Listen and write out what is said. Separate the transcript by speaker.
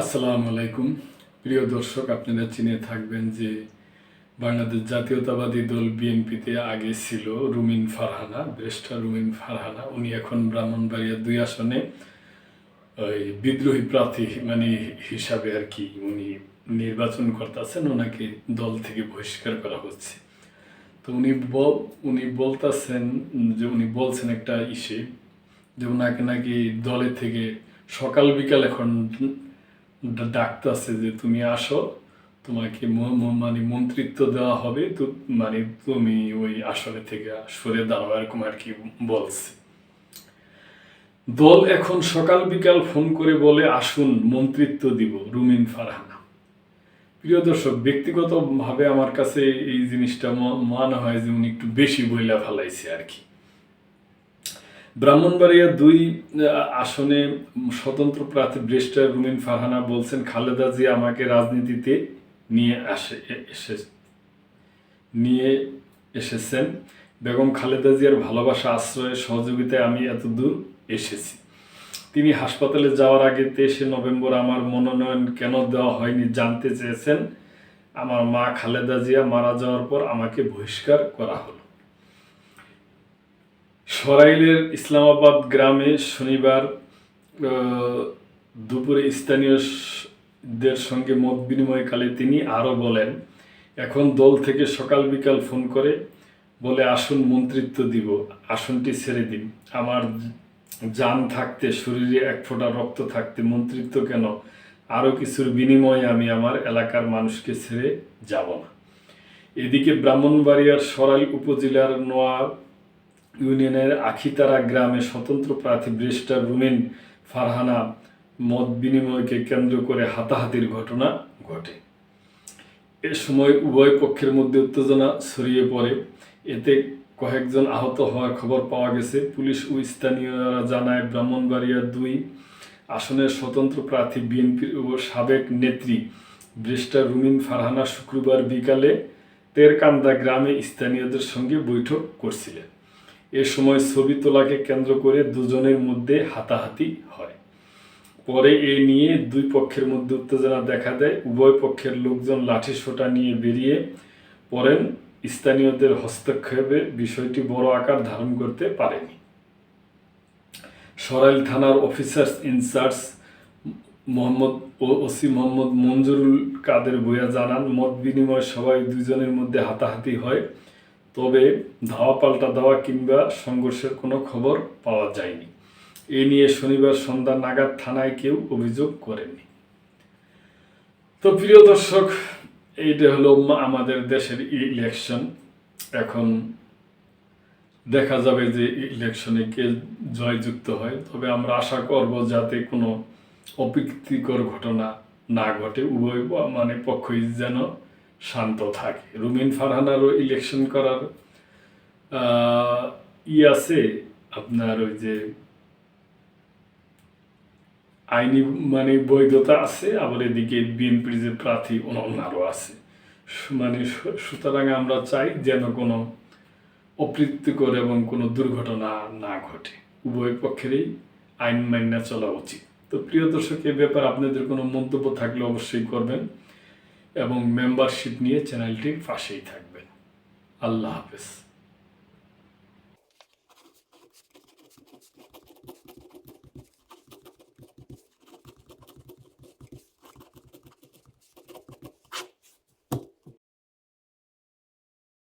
Speaker 1: আসসালামু আলাইকুম। প্রিয় দর্শক, আপনারা চিনে থাকবেন যে বাংলাদেশ জাতীয়তাবাদী দল বিএনপিতে আগে ছিল রুমিন ফারহানা ব্রেস্টার রুমিন ফারহানা। উনি এখন ব্রাহ্মণবাড়িয়া দুই আসনে ওই বিদ্রোহী প্রার্থী মানে হিসাবে আর কি উনি নির্বাচন করতেছেন। ওনাকে দল থেকে বহিষ্কার করা হচ্ছে। তো উনি বল, উনি বলতেছেন যে, উনি বলছেন একটা ইসে যে ওনাকে নাকি দলের থেকে সকাল বিকাল এখন ডাকতেছে যে তুমি আসো, তোমাকে মানে মন্ত্রিত্ব দেওয়া হবে, তো মানে তুমি ওই আসনে থেকে সরে দাঁড়াও, এরকম আর কি বলছে। দল এখন সকাল বিকাল ফোন করে বলে, আসুন, মন্ত্রিত্ব দিব রুমিন ফারহানা। প্রিয় দর্শক, ব্যক্তিগতভাবে আমার কাছে এই জিনিসটা মনে হয় যে উনি একটু বেশি বইলা ফেলাইছে আর কি। ব্রাহ্মণবাড়িয়া দুই আসনে স্বতন্ত্র প্রার্থী ব্রেস্টার রুমিন ফারহানা বলছেন, খালেদা জিয়া আমাকে রাজনীতিতে নিয়ে আসে এসে, নিয়ে এসেছেন। বেগম খালেদা জিয়ার ভালোবাসা আশ্রয়ের সহযোগিতায় আমি এত দূর এসেছি। তিনি হাসপাতালে যাওয়ার আগে তেইশে নভেম্বর আমার মনোনয়ন কেন দেওয়া হয়নি জানতে চেয়েছেন। আমার মা খালেদা জিয়া মারা যাওয়ার পর আমাকে বহিষ্কার করা হলো। সরাইলের ইসলামাবাদ গ্রামে শনিবার দুপুরে স্থানীয়দের সঙ্গে মত বিনিময়কালে তিনি আরও বলেন, এখন দল থেকে সকাল বিকাল ফোন করে বলে, আসন মন্ত্রিত্ব দিব, আসনটি ছেড়ে দিন। আমার যান থাকতে, শরীরে এক ফোঁটা রক্ত থাকতে, মন্ত্রিত্ব কেন? আরও কিছুর বিনিময়ে আমি আমার এলাকার মানুষকে ছেড়ে যাব না। এদিকে ব্রাহ্মণবাড়িয়ার সরাইল উপজেলার নোয়া ইউনিয়নের আখিতারা গ্রামে স্বতন্ত্র প্রার্থী ব্রেস্টার রুমিন ফারহানা মত বিনিময়কে কেন্দ্র করে হাতাহাতির ঘটনা ঘটে। এ সময় উভয় পক্ষের মধ্যে উত্তেজনা ছড়িয়ে পড়ে। এতে কয়েকজন আহত হওয়ার খবর পাওয়া গেছে। পুলিশ ও স্থানীয়রা জানায়, ব্রাহ্মণবাড়িয়া দুই আসনের স্বতন্ত্র প্রার্থী বিএনপির ও সাবেক নেত্রী ব্রেস্টার রুমিন ফারহানা শুক্রবার বিকালে তেরকান্দা গ্রামে স্থানীয়দের সঙ্গে বৈঠক করছিলেন। এ সময় ছবি তোলাকে কেন্দ্র করে দুজনের মধ্যে হাতাহাতি হয়। পরে এ নিয়ে দুই পক্ষের মধ্যে উত্তেজনা দেখা দেয়। উভয় পক্ষের লোকজন লাঠি সোটা নিয়ে বেরিয়ে পড়েন। স্থানীয়দের হস্তক্ষেপে বিষয়টি বড় আকার ধারণ করতে পারেনি। সরাইল থানার অফিসার্স ইনচার্জ মোহাম্মদ ও ওসি মোহাম্মদ মঞ্জুরুল কাদের ভূয়া জানান, মত বিনিময় সবাই দুজনের মধ্যে হাতাহাতি হয়। তবে ধাওয়া পাল্টা দেওয়া কিংবা সংঘর্ষের কোনো খবর পাওয়া যায়নি। এ নিয়ে শনিবার সন্ধ্যা নাগাদ থানায় কেউ অভিযোগ করেনি তো প্রিয় দর্শক, এইটা হলো আমাদের দেশের ইলেকশন এখন দেখা যাবে যে ইলেকশনে কে জয়যুক্ত হয়। তবে আমরা আশা করব যাতে কোনো অপ্রীতিকর ঘটনা না ঘটে। উভয় মানে পক্ষই যেন শান্ত থাকে। রুমিন ফারহানারও ইলেকশন করার ই আছে আপনার ওই যে আইনি মানে বৈধতা আছে, আবার এদিকে বিএনপির যে প্রার্থী ওনা- ওনারও আছে। মানে সুতরাং আমরা চাই যেন কোনো অপ্রীতিকর এবং কোনো দুর্ঘটনা না ঘটে। উভয় পক্ষেরই আইন মান্য চলা উচিত। তো প্রিয় দর্শক, এ ব্যাপারে আপনাদের কোনো মন্তব্য থাকলে অবশ্যই করবেন। এবং মেম্বারশিপ নিয়ে চ্যানেলটি পাশেই থাকবেন। আল্লাহ হাফেজ।